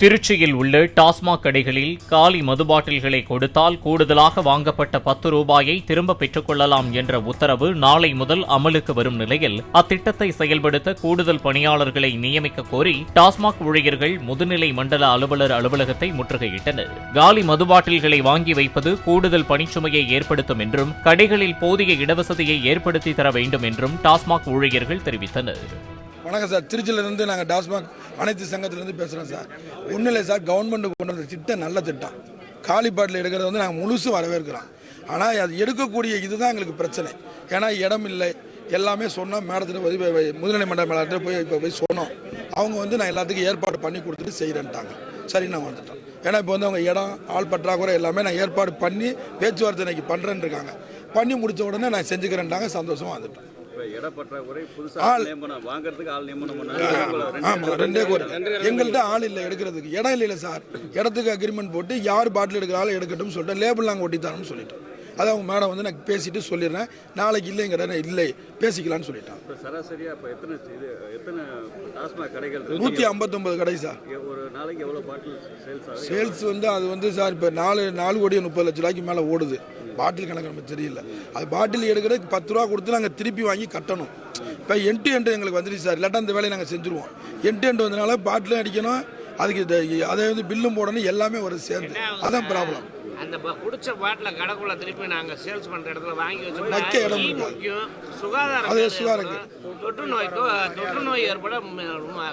திருச்சியில் உள்ள டாஸ்மாக் கடைகளில் காலி மது பாட்டில்களை கொடுத்தால் கூடுதலாக வாங்கப்பட்ட பத்து ரூபாயை திரும்ப பெற்றுக்கொள்ளலாம் என்ற உத்தரவு நாளை முதல் அமலுக்கு வரும் நிலையில் அத்திட்டத்தை செயல்படுத்த கூடுதல் பணியாளர்களை நியமிக்க கோரி டாஸ்மாக் ஊழியர்கள் முதுநிலை மண்டல அலுவலர் அலுவலகத்தை முற்றுகையிட்டனர். காலி மது பாட்டில்களை வாங்கி வைப்பது கூடுதல் பணிச்சுமையை ஏற்படுத்தும் என்றும் கடைகளில் போதிய இடவசதியை ஏற்படுத்தி தர வேண்டும் என்றும் டாஸ்மாக் ஊழியர்கள் தெரிவித்தனர். வணக்கம் சார். திருச்சியிலேருந்து நாங்கள் டாஸ்மாக் அனைத்து சங்கத்திலேருந்து பேசுகிறோம் சார். ஒன்றும் இல்லை சார் கவர்மெண்ட்டு கொண்டு வந்த திட்டம் நல்ல திட்டம். காலி பாட்டில் வந்து நாங்கள் முழுசும் வரவேற்கிறோம். ஆனால் அது எடுக்கக்கூடிய இதுதான் எங்களுக்கு பிரச்சனை. ஏன்னா இடம் இல்லை. எல்லாமே சொன்னால் மேடத்தில் போய் முதுநிலை மண்டல மேடத்தில் போய் இப்போ போய் சொன்னோம். அவங்க வந்து நான் எல்லாத்துக்கும் ஏற்பாடு பண்ணி கொடுத்துட்டு செய்கிறேன்ட்டாங்க சரி நான் வந்துட்டோம். ஏன்னா இப்போ வந்து அவங்க இடம் ஆள் பற்றாக்குறை எல்லாமே நான் ஏற்பாடு பண்ணி பேச்சுவார்த்தை இன்னைக்கு பண்ணுறேன்னு இருக்காங்க பண்ணி முடித்த உடனே நான் செஞ்சுக்கிறேன்ட்டாங்க. சந்தோஷமாக வந்துட்டோம். ஆள். ஆமாம் ரெண்டே எங்கள்கிட்ட ஆள் இல்லை எடுக்கிறதுக்கு. இடம் இல்லை சார். இடத்துக்கு அக்ரிமெண்ட் போட்டு யார் பாட்டில் எடுக்கிறாலும் எடுக்கட்டும்னு சொல்லிட்டு லேபிள் நாங்கள் ஒட்டி தரோம்னு சொல்லிட்டோம் அது அவங்க மேடம் வந்து நான் பேசிட்டு சொல்லிடுறேன். நாளைக்கு இல்லைங்கிற இல்லை. பேசிக்கலாம்னு சொல்லிட்டான். சராசரியாக இப்போ எத்தனை இது எத்தனை டாஸ்மாக் கடைகள் இருக்கு? நூற்றி ஐம்பத்தொம்பது கடை சார். நாளைக்கு எவ்வளோ பாட்டில் சேல்ஸ் சேல்ஸ் வந்து அது வந்து சார் இப்போ நாலு நாலு கோடி முப்பது லட்ச ரூபாய்க்கு மேலே ஓடுது. பாட்டில் கணக்கு நமக்கு தெரியல. அது பாட்டில் எடுக்கிறதுக்கு பத்து ரூபா கொடுத்து நாங்கள் திருப்பி வாங்கி கட்டணும். இப்போ எட்டு எண்டு எங்களுக்கு வந்துடுச்சு சார். இல்லாட்டா அந்த வேலையை நாங்கள் செஞ்சுருவோம். எட்டு எண்டு வந்தனால பாட்டிலும் அடிக்கணும். அதுக்கு அதை வந்து பில்லும் போடணும். எல்லாமே வரும் சேர்ந்து. அதான் ப்ராப்ளம் அந்த குடிச்ச பாட்டில் கடைக்குள்ள திருப்பி நாங்க சேல்ஸ் பண்ற இடத்துல வாங்கி வச்சோம்னா இருக்காது. முக்கியம் சுகாதாரம். தொற்று நோய் தொ- தொற்று நோய் ஏற்பட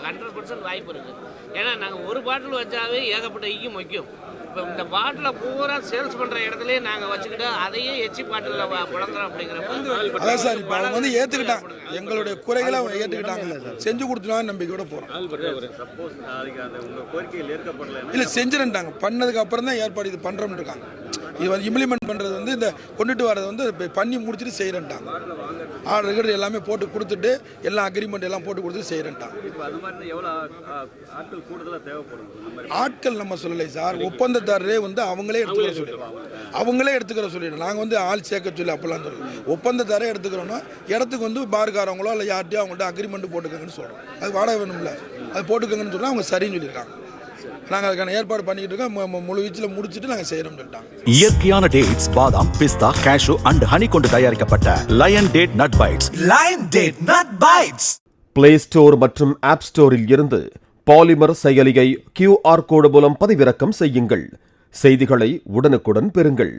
ஹண்ட்ரட் பர்சன்ட் வாய்ப்பு இருக்கு ஏன்னா நாங்க ஒரு பாட்டில் வச்சாவே ஏகப்பட்ட ஈ முக்கியம் இப்போ இந்த பாட்டில் பூரா சேல்ஸ் பண்ற இடத்துலயே நாங்க வச்சுக்கிட்டு அதையே எச்சி பாட்டில் புழங்குறோம் அப்படிங்கிறப்ப அதான் சார் இப்போ அவங்க வந்து ஏற்றுக்கிட்டாங்க எங்களுடைய குறைகளை அவங்க ஏற்றுக்கிட்டாங்க செஞ்சு கொடுத்துருவாங்க நம்பிக்கையோட போகிறோம் சப்போஸ் நாளைக்கு அந்த கோரிக்கையில் ஏற்கப்படலைன்னா இல்லை செஞ்சிருந்தாங்க பண்ணதுக்கு அப்புறம் தான் ஏற்பாடு இது பண்ணுறோம்னு இருக்காங்க. இது வந்து இம்ப்ளிமெண்ட் பண்ணுறது வந்து இந்த கொண்டுட்டு வரது வந்து பண்ணி முடிச்சுட்டு செய்கிறேன்ட்டாங்க ஆர்டர் எல்லாமே போட்டு கொடுத்துட்டு எல்லாம் அக்ரிமெண்ட் எல்லாம் போட்டு கொடுத்து செய்கிறேன்ட்டாங்க ஆட்கள் நம்ம சொல்லலை சார். ஒப்பந்ததாரரே வந்து அவங்களே எடுத்துக்கிற சொல்லிடுவோம் அவங்களே எடுத்துக்கிற சொல்லிடுவோம் நாங்கள் வந்து ஆள் சேர்க்க சொல்லி அப்போல்லாம் சொல்லி ஒப்பந்ததாரே எடுத்துக்கிறோன்னா இடத்துக்கு வந்து பார்காரவங்களோ இல்லை யார்ட்டையோ அவங்கள்ட்ட அக்ரிமெண்ட் போட்டுக்கோங்கன்னு சொல்கிறோம் அது வாடகை வேணும்ல. அது போட்டுக்கோங்கன்னு சொன்னால் அவங்க சரின்னு சொல்லியிருக்காங்க. நாங்கள் அதுக்கான ஏற்பாடு பண்ணிக்கிட்டு இருக்கோம் முழு வீச்சில் முடிச்சுட்டு நாங்கள் செய்கிறோம்னு சொல்லிட்டாங்க. இயற்கையான டேட்ஸ் பாதாம் பிஸ்தா கேஷு அண்ட் ஹனி கொண்டு தயாரிக்கப்பட்ட lion date nut bites Lion Date Nut Bites. Play store மற்றும் ஆப் ஸ்டோரில் இருந்து பாலிமர் செயலியை கியூஆர் கோடு மூலம் பதிவிறக்கம் செய்யுங்கள். செய்திகளை உடனுக்குடன் பெறுங்கள்.